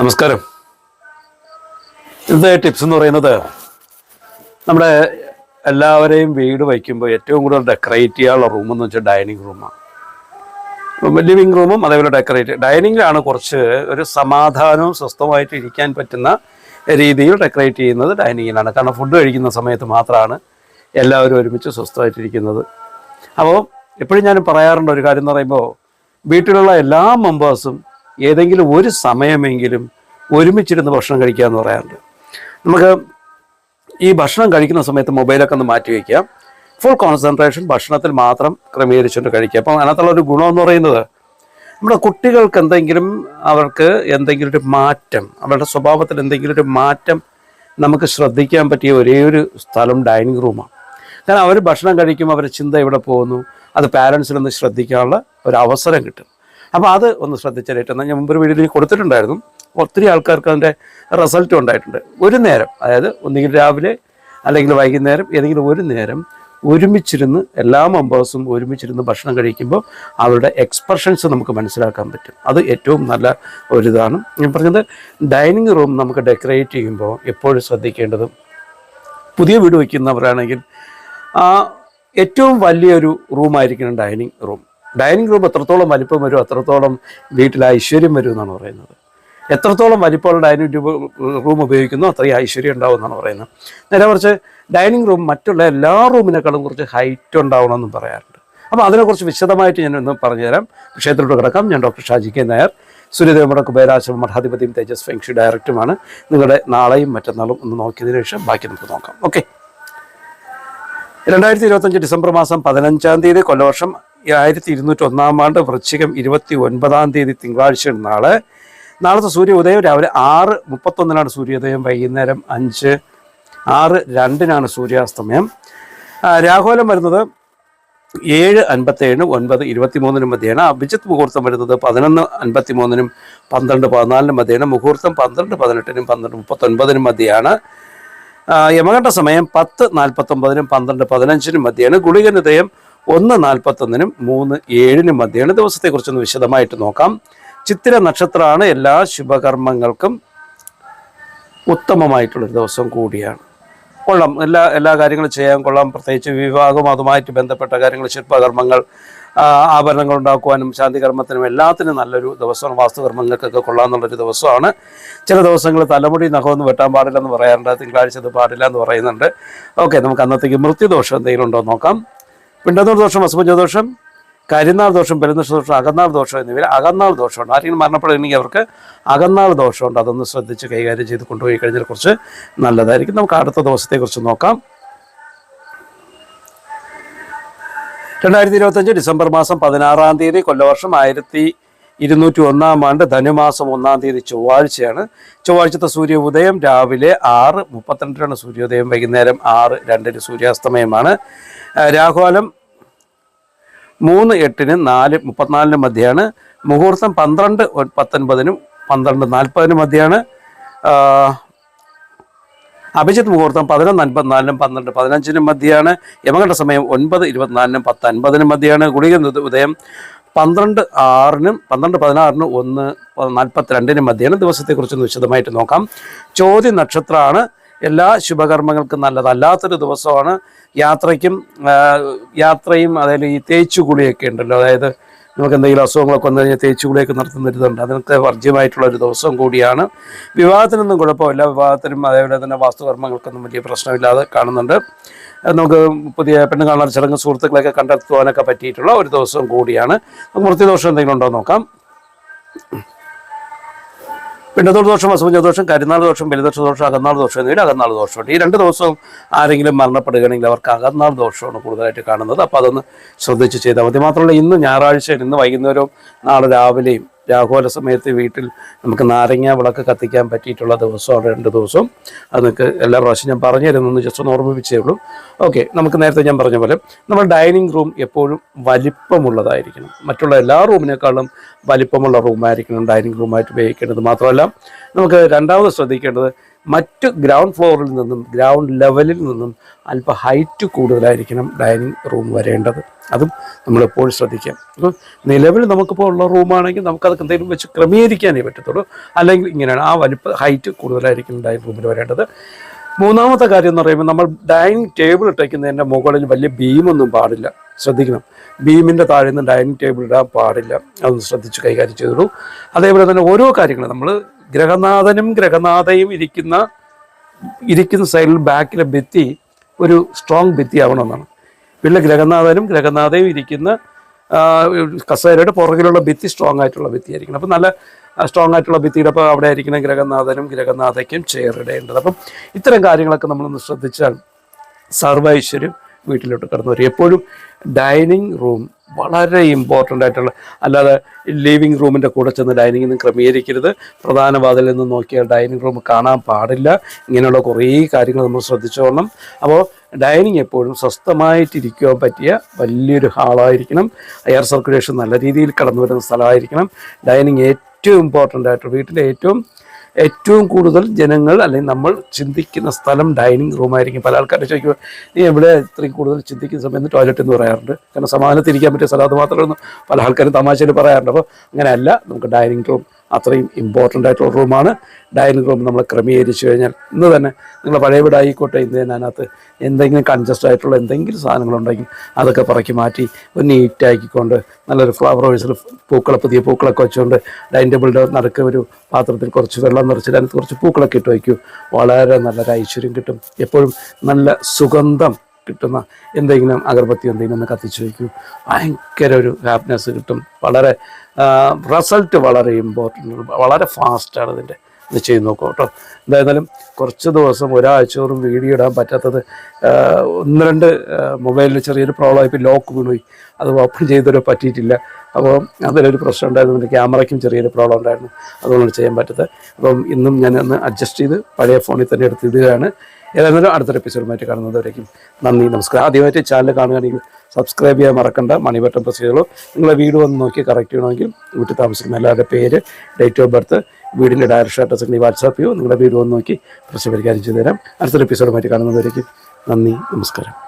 നമസ്കാരം. ഇന്നത്തെ ടിപ്സ് എന്ന് പറയുന്നത് നമ്മുടെ എല്ലാവരെയും വീട് വയ്ക്കുമ്പോൾ ഏറ്റവും കൂടുതൽ ഡെക്കറേറ്റ് ചെയ്യാനുള്ള റൂം എന്ന് വെച്ചാൽ ഡൈനിങ് റൂമാണ് ലിവിങ് റൂമും അതേപോലെ ഡെക്കറേറ്റ് ഡൈനിങ്ങിലാണ് കുറച്ച് ഒരു സമാധാനവും സ്വസ്ഥമായിട്ട് ഇരിക്കാൻ പറ്റുന്ന രീതിയിൽ ഡെക്കറേറ്റ് ചെയ്യുന്നത് ഡൈനിങ്ങിലാണ് കാരണം ഫുഡ് കഴിക്കുന്ന സമയത്ത് മാത്രമാണ് എല്ലാവരും ഒരുമിച്ച് സ്വസ്ഥമായിട്ടിരിക്കുന്നത്. അപ്പോൾ എപ്പോഴും ഞാൻ പറയാറുണ്ട് ഒരു കാര്യം എന്ന് പറയുമ്പോൾ വീട്ടിലുള്ള എല്ലാ മെമ്പേഴ്സും ഏതെങ്കിലും ഒരു സമയമെങ്കിലും ഒരുമിച്ചിരുന്ന് ഭക്ഷണം കഴിക്കുക എന്ന് പറയാറുണ്ട്. നമുക്ക് ഈ ഭക്ഷണം കഴിക്കുന്ന സമയത്ത് മൊബൈലൊക്കെ ഒന്ന് മാറ്റി വയ്ക്കുക ഫുൾ കോൺസെൻട്രേഷൻ ഭക്ഷണത്തിൽ മാത്രം ക്രമീകരിച്ചുകൊണ്ട് കഴിക്കുക അപ്പം അതിനകത്തുള്ള ഒരു ഗുണം എന്ന് പറയുന്നത് നമ്മുടെ കുട്ടികൾക്ക് എന്തെങ്കിലും അവർക്ക് എന്തെങ്കിലും ഒരു മാറ്റം അവരുടെ സ്വഭാവത്തിൽ എന്തെങ്കിലും ഒരു മാറ്റം നമുക്ക് ശ്രദ്ധിക്കാൻ പറ്റിയ ഒരേ ഒരു സ്ഥലം ഡൈനിങ് റൂമാണ്. കാരണം അവർ ഭക്ഷണം കഴിക്കുമ്പോൾ അവരുടെ ചിന്ത ഇവിടെ പോകുന്നു? അത് പാരൻസിനൊന്ന് ശ്രദ്ധിക്കാനുള്ള ഒരു അവസരം കിട്ടും. അപ്പോൾ അത് ഒന്ന് ശ്രദ്ധിച്ചാൽ ഏറ്റവും ഞാൻ മുമ്പ് ഒരു വീഡിയോയിൽ കൊടുത്തിട്ടുണ്ടായിരുന്നു. ഒത്തിരി ആൾക്കാർക്ക് അതിന്റെ റിസൾട്ട് ഉണ്ടായിട്ടുണ്ട്. ഒരു നേരം അതായത് ഒന്നുകിൽ രാവിലെ അല്ലെങ്കിൽ വൈകുന്നേരം ഏതെങ്കിലും ഒരു നേരം ഒരുമിച്ചിരുന്ന് എല്ലാ മെമ്പേഴ്സും ഒരുമിച്ചിരുന്ന് ഭക്ഷണം കഴിക്കുമ്പോൾ അവരുടെ എക്സ്പ്രഷൻസ് നമുക്ക് മനസ്സിലാക്കാൻ പറ്റും. അത് ഏറ്റവും നല്ല ഒരിതാണ്. ഞാൻ പറഞ്ഞത് ഡൈനിങ് റൂം നമുക്ക് ഡെക്കറേറ്റ് ചെയ്യുമ്പോൾ എപ്പോഴും ശ്രദ്ധിക്കേണ്ടതും പുതിയ വീട് വയ്ക്കുന്നവരാണെങ്കിൽ ഏറ്റവും വലിയൊരു റൂമായിരിക്കണം ഡൈനിങ് റൂം ഡൈനിങ് റൂം എത്രത്തോളം വലിപ്പം വരും അത്രത്തോളം വീട്ടിൽ ഐശ്വര്യം വരും എന്നാണ് പറയുന്നത്. എത്രത്തോളം വലിപ്പമുള്ള ഡൈനിങ് റൂം ഉപയോഗിക്കുന്നു അത്രയും ഐശ്വര്യം ഉണ്ടാവും എന്നാണ് പറയുന്നത്. നേരെ കുറച്ച് ഡൈനിങ് റൂം മറ്റുള്ള എല്ലാ റൂമിനേക്കാളും കുറച്ച് ഹൈറ്റ് ഉണ്ടാവണമെന്നും പറയാറുണ്ട്. അപ്പോൾ അതിനെക്കുറിച്ച് വിശദമായിട്ട് ഞാൻ ഒന്ന് പറഞ്ഞുതരാം. വിഷയത്തിലോട്ട് കിടക്കാം. ഞാൻ ഡോക്ടർ ഷാജി കെ നായർ. സൂര്യദേവയുടെ കുബേരാശ്രമം മഠാധിപതിയും തേജസ് ഫെങ്ഷി ഡയറക്ടറുമാണ്. നിങ്ങളുടെ നാളെയും മറ്റന്നാളും ഒന്ന് നോക്കിയതിന് ശേഷം ബാക്കി നമുക്ക് നോക്കാം. ഓക്കെ. രണ്ടായിരത്തി ഇരുപത്തഞ്ച് ഡിസംബർ മാസം പതിനഞ്ചാം തീയതി കൊല്ലവർഷം ആയിരത്തി ഇരുന്നൂറ്റി ഒന്നാം ആണ്ട് വൃശ്ചികം ഇരുപത്തി ഒൻപതാം തീയതി തിങ്കളാഴ്ച നാളെ. നാളത്തെ സൂര്യോദയം രാവിലെ ആറ് മുപ്പത്തൊന്നിനാണ് സൂര്യോദയം വൈകുന്നേരം അഞ്ച് ആറ് രണ്ടിനാണ് സൂര്യാസ്തമയം. രാഹുലം വരുന്നത് ഏഴ് അൻപത്തേഴിന് ഒൻപത് ഇരുപത്തി മൂന്നിനും മധ്യേന അഭിജിത്ത് മുഹൂർത്തം വരുന്നത് പതിനൊന്ന് അൻപത്തി മൂന്നിനും പന്ത്രണ്ട് പതിനാലിനും മധ്യേന മുഹൂർത്തം പന്ത്രണ്ട് പതിനെട്ടിനും പന്ത്രണ്ട് മുപ്പത്തൊൻപതിനും മധ്യയാണ്. യമകണ്ഠ സമയം പത്ത് നാൽപ്പത്തൊമ്പതിനും പന്ത്രണ്ട് പതിനഞ്ചിനും മധ്യയാണ്. ഗുളികനുദയം ഒന്ന് നാൽപ്പത്തൊന്നിനും മൂന്ന് ഏഴിനും മധ്യയാണ് ദിവസത്തെക്കുറിച്ചൊന്ന് വിശദമായിട്ട് നോക്കാം. ചിത്തിര നക്ഷത്രമാണ് എല്ലാ ശുഭകർമ്മങ്ങൾക്കും ഉത്തമമായിട്ടുള്ളൊരു ദിവസം കൂടിയാണ്. കൊള്ളാം. എല്ലാ എല്ലാ കാര്യങ്ങളും ചെയ്യാൻ കൊള്ളാം. പ്രത്യേകിച്ച് വിവാഹവും അതുമായിട്ട് ബന്ധപ്പെട്ട കാര്യങ്ങൾ ശില്പകർമ്മങ്ങൾ ആഭരണങ്ങൾ ഉണ്ടാക്കുവാനും ശാന്തികർമ്മത്തിനും എല്ലാത്തിനും നല്ലൊരു ദിവസമാണ്. വാസ്തുകർമ്മങ്ങൾക്കൊക്കെ കൊള്ളാമെന്നുള്ളൊരു ദിവസമാണ്. ചില ദിവസങ്ങൾ തലമുടി നഖമൊന്നും വെട്ടാൻ പാടില്ലെന്ന് പറയാറുണ്ട്. തിങ്കളാഴ്ച അത് പാടില്ല എന്ന് പറയുന്നുണ്ട്. ഓക്കെ നമുക്ക് അന്നത്തേക്ക് മൃത്യുദോഷം എന്തെങ്കിലും ഉണ്ടോ നോക്കാം. പിണ്ടന്നൂർ ദോഷം അസുഭജദോഷം കരിനാൾ ദോഷം പെരുന്നക്ഷ ദോഷം അകന്നാൾ ദോഷം എന്നിവയിൽ അകന്നാൾ ദോഷമുണ്ട്. ആരെങ്കിലും മരണപ്പെടുകയാണെങ്കിൽ അവർക്ക് അകന്നാൾ ദോഷമുണ്ട്. അതൊന്ന് ശ്രദ്ധിച്ച് കൈകാര്യം ചെയ്ത് കൊണ്ടുപോയി കഴിഞ്ഞാൽ കുറച്ച് നല്ലതായിരിക്കും. നമുക്ക് അടുത്ത ദിവസത്തെക്കുറിച്ച് നോക്കാം. രണ്ടായിരത്തി ഇരുപത്തഞ്ച് ഡിസംബർ മാസം പതിനാറാം തീയതി കൊല്ലവർഷം ആയിരത്തി ഇരുന്നൂറ്റി ഒന്നാം ആണ്ട് ധനുമാസം ഒന്നാം തീയതി ചൊവ്വാഴ്ചയാണ്. ചൊവ്വാഴ്ചത്തെ സൂര്യ ഉദയം രാവിലെ ആറ് മുപ്പത്തിരണ്ടിനാണ് സൂര്യോദയം. വൈകുന്നേരം ആറ് രണ്ടിന് സൂര്യാസ്തമയമാണ്. രാഹുകാലം മൂന്ന് എട്ടിനും നാല് മുപ്പത്തിനാലിനും മധ്യയാണ്. മുഹൂർത്തം പന്ത്രണ്ട് പത്തൊൻപതിനും പന്ത്രണ്ട് നാൽപ്പതിനും മധ്യയാണ്. അഭിജിത്ത് മുഹൂർത്തം പതിനൊന്ന് അൻപത്തിനാലിനും പന്ത്രണ്ട് പതിനഞ്ചിനും മധ്യയാണ്. യമകണ്ഠ സമയം ഒൻപത് ഇരുപത്തിനാലിനും പത്ത് അൻപതിനും മധ്യയാണ്. ഗുളിക ഉദ- ഉദയം പന്ത്രണ്ട് ആറിനും പന്ത്രണ്ട് പതിനാറിനും ഒന്ന് നാൽപ്പത്തിരണ്ടിനും മധ്യേന ദിവസത്തെക്കുറിച്ചൊന്ന് വിശദമായിട്ട് നോക്കാം. ചോദ്യ നക്ഷത്രമാണ്. എല്ലാ ശുഭകർമ്മങ്ങൾക്കും നല്ലതല്ലാത്തൊരു ദിവസമാണ്. യാത്രയ്ക്കും യാത്രയും അതായത് ഈ തേച്ചുകുളിയൊക്കെ ഉണ്ടല്ലോ. അതായത് നമുക്ക് എന്തെങ്കിലും അസുഖങ്ങളൊക്കെ വന്നു കഴിഞ്ഞാൽ തേച്ചുകുളിയൊക്കെ നടത്തുന്നൊരിതുണ്ട് അതിനൊക്കെ വർജ്യമായിട്ടുള്ള ഒരു ദിവസം കൂടിയാണ്. വിവാഹത്തിനൊന്നും കുഴപ്പമില്ല. വിവാഹത്തിനും അതേപോലെ തന്നെ വാസ്തുകർമ്മങ്ങൾക്കൊന്നും വലിയ പ്രശ്നമില്ലാതെ കാണുന്നുണ്ട്. നമുക്ക് പുതിയ പെണ്ണ് കാണാൻ ചടങ്ങ് സുഹൃത്തുക്കളെയൊക്കെ കണ്ടെത്തുവാനൊക്കെ പറ്റിയിട്ടുള്ള ഒരു ദിവസം കൂടിയാണ്. നമുക്ക് മൃത്യുദോഷം എന്തെങ്കിലും ഉണ്ടോ നോക്കാം. പിണ്ടത്തോൾ ദോഷം അസുഭജ ദോഷം കരുനാൾ ദോഷം ബലിദോഷ ദോഷം അകന്നാൾ ദോഷം എന്നിവയിൽ അകന്നാൾ ദോഷമുണ്ട് ഈ രണ്ട് ദിവസവും ആരെങ്കിലും മരണപ്പെടുകയാണെങ്കിൽ അവർക്ക് അകന്നാൾ ദോഷമാണ് കൂടുതലായിട്ട് കാണുന്നത്. അപ്പോൾ അതൊന്ന് ശ്രദ്ധിച്ച് ചെയ്താൽ മതി. മാത്രമല്ല ഇന്ന് ഞായറാഴ്ച ഇന്ന് വൈകുന്നേരവും നാളെ രാവിലെയും രാഘോല സമയത്ത് വീട്ടിൽ നമുക്ക് നാരങ്ങ വിളക്ക് കത്തിക്കാൻ പറ്റിയിട്ടുള്ള ദിവസമാണ് രണ്ട് ദിവസവും അത് നിങ്ങൾക്ക് എല്ലാ പ്രാവശ്യം ഞാൻ പറഞ്ഞു തരുന്നു ജസ്റ്റ് ഒന്ന് ഓർമ്മിപ്പിച്ചേ ഉള്ളൂ. ഓക്കെ നമുക്ക് നേരത്തെ ഞാൻ പറഞ്ഞ പോലെ നമ്മൾ ഡൈനിങ് റൂം എപ്പോഴും വലിപ്പമുള്ളതായിരിക്കണം. മറ്റുള്ള എല്ലാ റൂമിനേക്കാളും വലിപ്പമുള്ള റൂമായിരിക്കണം ഡൈനിങ് റൂമായിട്ട് ഉപയോഗിക്കേണ്ടത്. മാത്രമല്ല നമുക്ക് രണ്ടാമത് ശ്രദ്ധിക്കേണ്ടത് മറ്റ് ഗ്രൗണ്ട് ഫ്ലോറിൽ നിന്നും ഗ്രൗണ്ട് ലെവലിൽ നിന്നും അല്പം ഹൈറ്റ് കൂടുതലായിരിക്കണം ഡൈനിങ് റൂം വരേണ്ടത്. അതും നമ്മളെപ്പോഴും ശ്രദ്ധിക്കാം. അപ്പോൾ നിലവിൽ നമുക്കിപ്പോൾ ഉള്ള റൂമാണെങ്കിൽ നമുക്കത് എന്തെങ്കിലും വെച്ച് ക്രമീകരിക്കാനേ പറ്റത്തുള്ളൂ. അല്ലെങ്കിൽ ഇങ്ങനെയാണ് ആ വലിപ്പ ഹൈറ്റ് കൂടുതലായിരിക്കും ഡൈനിങ് റൂമിൽ വരേണ്ടത്. മൂന്നാമത്തെ കാര്യം എന്ന് പറയുമ്പോൾ നമ്മൾ ഡൈനിങ് ടേബിൾ ഇട്ടേക്കുന്നതിന്റെ മുകളിൽ വലിയ ബീമൊന്നും പാടില്ല. ശ്രദ്ധിക്കണം. ബീമിന്റെ താഴെ നിന്ന് ഡൈനിങ് ടേബിൾ ഇടാൻ പാടില്ല. അതൊന്ന് ശ്രദ്ധിച്ച് കൈകാര്യം ചെയ്തിടും അതേപോലെ തന്നെ ഓരോ കാര്യങ്ങളും നമ്മൾ ഗ്രഹനാഥനും ഗ്രഹനാഥയും ഇരിക്കുന്ന ഇരിക്കുന്ന സൈഡിൽ ബാക്കിലെ ഭിത്തി ഒരു സ്ട്രോങ് ഭിത്തി ആവണമെന്നാണ്. പിന്നെ ഗ്രഹനാഥനും ഗ്രഹനാഥയും ഇരിക്കുന്ന കസേരയുടെ പുറകിലുള്ള ഭിത്തി സ്ട്രോങ് ആയിട്ടുള്ള ഭിത്തി ആയിരിക്കണം അപ്പം നല്ല സ്ട്രോങ് ആയിട്ടുള്ള ഭിത്തിയുടെ അപ്പോൾ അവിടെ ആയിരിക്കണം ഗ്രഹനാഥനും ഗ്രഹനാഥയ്ക്കും ചേറിടേണ്ടത് അപ്പം ഇത്തരം കാര്യങ്ങളൊക്കെ നമ്മളൊന്ന് ശ്രദ്ധിച്ചാൽ സർവൈശ്വര്യം വീട്ടിലോട്ട് കടന്നു വരും. എപ്പോഴും ഡൈനിങ് റൂം വളരെ ഇമ്പോർട്ടന്റ് ആയിട്ടുള്ള അല്ലാതെ ലിവിങ് റൂമിന്റെ കൂടെ ചെന്ന് ഡൈനിങ് നിന്ന് ക്രമീകരിക്കരുത്. പ്രധാന വാതിലിൽ നിന്ന് നോക്കിയാൽ ഡൈനിങ് റൂം കാണാൻ പാടില്ല. ഇങ്ങനെയുള്ള കുറേ കാര്യങ്ങൾ നമ്മൾ ശ്രദ്ധിച്ചോളണം. അപ്പോൾ ഡൈനിങ് എപ്പോഴും സ്വസ്ഥമായിട്ടിരിക്കുവാൻ പറ്റിയ വലിയൊരു ഹാളായിരിക്കണം. എയർ സർക്കുലേഷൻ നല്ല രീതിയിൽ കടന്നു വരുന്ന സ്ഥലമായിരിക്കണം. ഡൈനിങ് ഏറ്റവും ഇമ്പോർട്ടന്റ് ആയിട്ട് വീട്ടിലെ ഏറ്റവും ഏറ്റവും കൂടുതൽ ജനങ്ങൾ അല്ലെങ്കിൽ നമ്മൾ ചിന്തിക്കുന്ന സ്ഥലം ഡൈനിങ് റൂമായിരിക്കും പല ആൾക്കാരുടെ ചോദിക്കുമ്പോൾ നീ എവിടെ ഇത്രയും കൂടുതൽ ചിന്തിക്കുന്ന സമയത്ത് ടോയ്ലറ്റ് എന്ന് പറയാറുണ്ട്? കാരണം സമാധാനത്തിരിക്കാൻ പറ്റിയ സ്ഥലം അത് മാത്രമേ പല ആൾക്കാരും തമാശയിൽ പറയാറുണ്ട്. അപ്പോൾ അങ്ങനെയല്ല. നമുക്ക് ഡൈനിങ് റൂം അത്രയും ഇമ്പോർട്ടന്റ് ആയിട്ടുള്ള റൂമാണ് ഡൈനിങ് റൂം നമ്മൾ ക്രമീകരിച്ചു കഴിഞ്ഞാൽ ഇന്ന് തന്നെ നിങ്ങൾ പഴയ വീടായിക്കോട്ടെ ഇന്ന് തന്നെ അതിനകത്ത് എന്തെങ്കിലും കൺജസ്റ്റ് ആയിട്ടുള്ള എന്തെങ്കിലും സാധനങ്ങളുണ്ടെങ്കിൽ അതൊക്കെ പറക്കി മാറ്റി ഒരു നീറ്റാക്കിക്കൊണ്ട് നല്ലൊരു ഫ്ലവർ വേഴ്സിൽ പൂക്കളെ പുതിയ പൂക്കളൊക്കെ വെച്ചുകൊണ്ട് ഡൈനിങ് ടേബിളിന്റെ നടുക്ക് ഒരു പാത്രത്തിൽ കുറച്ച് വെള്ളം നിറച്ചിട്ട് അതിനകത്ത് കുറച്ച് പൂക്കളൊക്കെ ഇട്ട് വയ്ക്കൂ. വളരെ നല്ലൊരു ഐശ്വര്യം കിട്ടും. എപ്പോഴും നല്ല സുഗന്ധം കിട്ടുന്ന എന്തെങ്കിലും അഗർബത്തി എന്തെങ്കിലും ഒന്ന് കത്തിച്ച് വയ്ക്കൂ. ഭയങ്കര ഒരു ഹാപ്പിനെസ് കിട്ടും. വളരെ റിസൾട്ട് വളരെ ഇമ്പോർട്ടന്റ് വളരെ ഫാസ്റ്റാണ് ഇതിന്റെ. ഇത് ചെയ്ത് നോക്കും കേട്ടോ. എന്തായാലും കുറച്ച് ദിവസം ഒരാഴ്ചയോറും വീഡിയോ ഇടാൻ പറ്റാത്തത് ഒന്ന് രണ്ട് മൊബൈലിൽ ചെറിയൊരു പ്രോബ്ലം ആയി ലോക്ക് വീണുപോയി. അത് ഓപ്പൺ ചെയ്തൊരു പറ്റിയിട്ടില്ല. അപ്പോൾ അതിലൊരു പ്രശ്നം ഉണ്ടായിരുന്നു. എന്റെ ക്യാമറയ്ക്കും ചെറിയൊരു പ്രോബ്ലം ഉണ്ടായിരുന്നു. അതുകൊണ്ട് ചെയ്യാൻ പറ്റത്തത്. അപ്പം ഇന്നും ഞാൻ അഡ്ജസ്റ്റ് ചെയ്ത് പഴയ ഫോണിൽ തന്നെ എടുത്ത് ഇടുകയാണ്. ഏതായാലും അടുത്തൊരു എപ്പിസോഡുമായിട്ട് കാണുന്നതുവരേക്കും നന്ദി നമസ്കാരം. ആദ്യമായിട്ട് ചാനൽ കാണുകയാണെങ്കിൽ സബ്സ്ക്രൈബ് ചെയ്യാൻ മറക്കണ്ട മണി ബട്ടൺ പ്രസ് ചെയ്തോളൂ. നിങ്ങളെ വീട് വന്ന് നോക്കി കറക്റ്റ് ചെയ്യണമെങ്കിൽ വീട്ടിൽ താമസിക്കുന്ന എല്ലാവരുടെ പേര് ഡേറ്റ് ഓഫ് ബർത്ത് വീടിന്റെ ഡയറക്ഷൻ അഡ്രസ് ഉണ്ടെങ്കിൽ വാട്സാപ്പ് ചെയ്യോ. നിങ്ങളുടെ വീട് വന്ന് നോക്കി പ്രശ്നം പരിഹാരം ചെയ്തു തരാം അടുത്തൊരു എപ്പിസോഡുമായിട്ട് കാണുന്നതുവരേക്കും നന്ദി നമസ്കാരം.